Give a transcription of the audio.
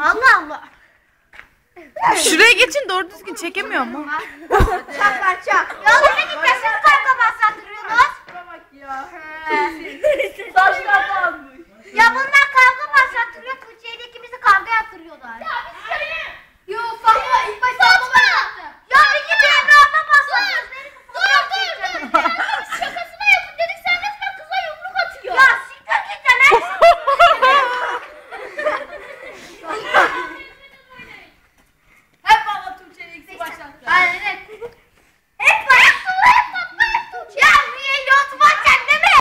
Allah Allah. Şuraya geçin doğru düzgün çekemiyor mu? Çak lan çak. Ya oğlum ne gitmesiniz kavga? Bak ya. Saçlar kalmış. Ya bunlar kavga başlattırıyor. Tuğçe'yle ikimizi kavga yaptırıyorlar. Ya